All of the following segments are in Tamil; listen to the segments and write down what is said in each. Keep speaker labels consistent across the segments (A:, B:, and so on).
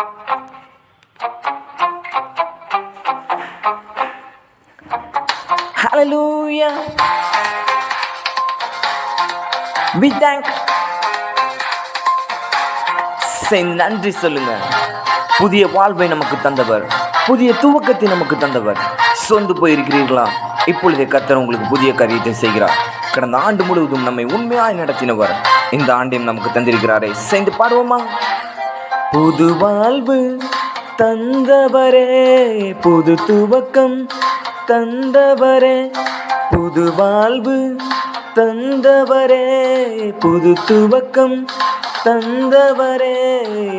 A: Hallelujah. We thank. சரி நன்றி சொல்லுங்க. புதிய வாழ்வை நமக்கு தந்தவர். புதிய துவக்கத்தை நமக்கு தந்தவர். சொந்து போயிருக்கிறீர்களா? இப்பொழுதே கர்த்தர் உங்களுக்கு புதிய காரியத்தை செய்கிறார். கடந்த ஆண்டு முழுவதும் நம்மை உண்மையாய் நடத்தினவர். இந்த ஆண்டையும் நமக்கு தந்திருக்கிறாரே. சேர்ந்து பாடுவோமா? புது வாழ்வு தந்தவரே புது துவக்கம் தந்தவரே புது வாழ்வு தந்தவரே புது துவக்கம் தந்தவரே.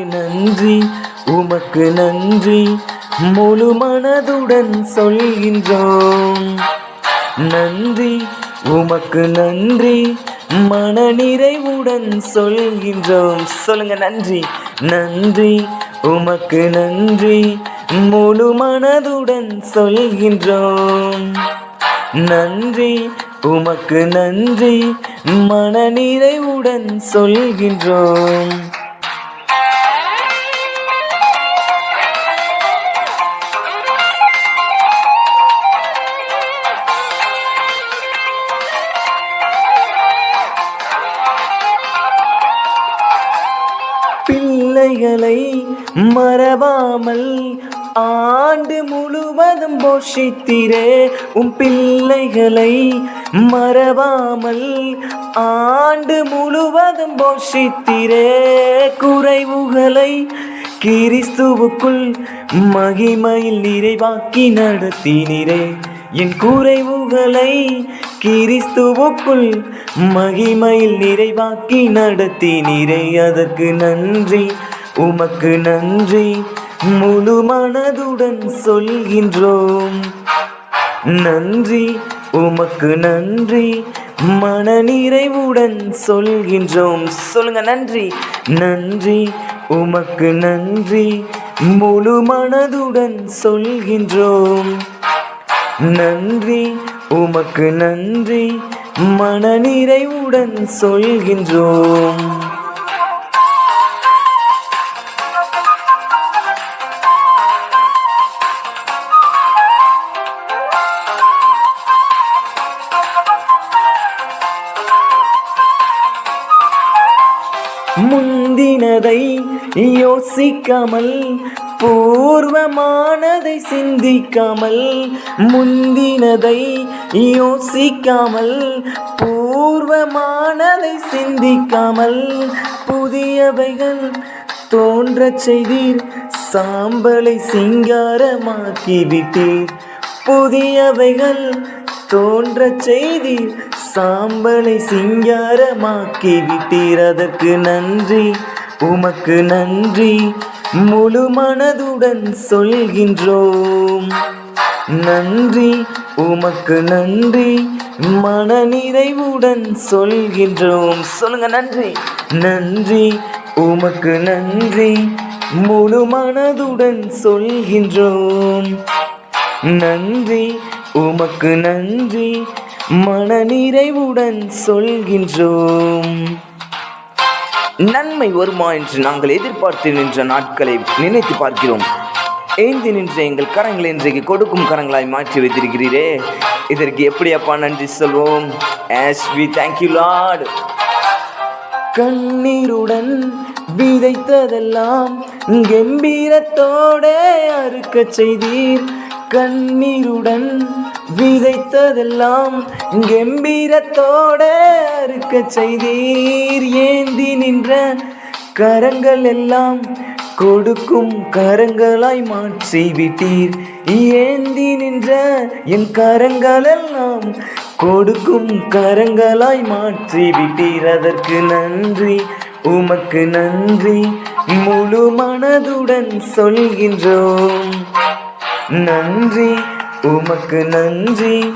A: நன்றி உமக்கு நன்றி முழு மனதுடன் சொல்கின்றோம். நன்றி உமக்கு நன்றி மனநிறைவுடன் சொல்கின்றோம். சொல்லுங்க நன்றி. நன்றி. உமக்கு நன்றி. முழு மனதுடன் சொல்கின்றோம். நன்றி. உமக்கு நன்றி. மனநிறைவுடன் சொல்கின்றோம். பிள்ளைகளை மறவாமல் ஆண்டு முழுவதும் போஷித்திரே உம் பிள்ளைகளை மறவாமல் ஆண்டு முழுவதும் போஷித்திரே. குறைவுகளை கிறிஸ்துவுக்குள் மகிமையில் நிறைவாக்கி நடத்தினரே. என் குறைவுகளை கிறிஸ்துவுக்குள் மகிமையில் நிறைவாக்கி நடத்தினீரே. அதற்கு நன்றி. உமக்கு நன்றி முழு மனதுடன் சொல்கின்றோம். நன்றி உமக்கு நன்றி மனநிறைவுடன் சொல்கின்றோம். சொல்லுங்க நன்றி. நன்றி உமக்கு நன்றி முழு மனதுடன் சொல்கின்றோம். நன்றி உமக்கு நன்றி மனநிறைவுடன் சொல்கின்றோம். முந்தினதை யோசிக்காமல் பூர்வமானதை சிந்திக்காமல் முந்தினதை யோசிக்காமல் பூர்வமானதை சிந்திக்காமல் புதியவைகள் தோன்றச் செய்தீர். சாம்பலை சிங்காரமாக்கி விட்டீர் புதியவைகள் தோன்றச் செய்தீர். சாம்பலை சிங்காரமாக்கி விட்டீர் அதற்கு நன்றி. உமக்கு நன்றி. முழு மனதுடன் சொல்கின்றோம். நன்றி. உமக்கு நன்றி. மன நிறைவுடன் சொல்கின்றோம். சொல்லுங்க நன்றி. நன்றி. உமக்கு நன்றி. முழு மனதுடன் சொல்கின்றோம். நன்றி. உமக்கு நன்றி. மனநிறைவுடன் சொல்கின்றோம். நன்மை வருமா என்று நாங்கள் எதிர்பார்த்து நின்ற நாட்களை நினைத்து பார்க்கிறோம். ஏந்தி நின்ற எங்கள் கரங்களை இன்றைக்கு கொடுக்கும் கரங்களாய் மாற்றி வைத்திருக்கிறீரே. இதற்கு எப்படியப்பா நன்றி சொல்வோம். ஆஸ் வி தேங்க்யூ லார்ட் கண்ணீருடன் விதைத்ததெல்லாம் கம்பீரத்தோட அறுக்கச் செய்தீர். கண்ணீருடன் விதைத்ததெல்லாம் கம்பீரத்தோட அறுக்க செய்தீர். ஏந்தி நின்ற கரங்கள் எல்லாம் கொடுக்கும் கரங்களாய் மாற்றி விட்டீர் ஏந்தி நின்ற என் கரங்கள் எல்லாம் கொடுக்கும் கரங்களாய் மாற்றி விட்டீர் அதற்கு நன்றி உமக்கு நன்றி. முழு மனதுடன் சொல்கின்றோம். நன்றி உமக்கு நன்றி.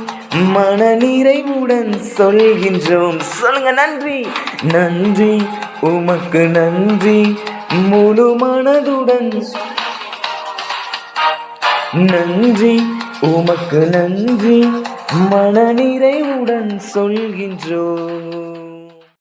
A: மனநிறைவுடன் சொல்கின்றோம். சொல்லுங்க நன்றி. நன்றி உமக்கு நன்றி. முழு மனதுடன். நன்றி உமக்கு நன்றி. மனநிறைவுடன் சொல்கின்றோம்.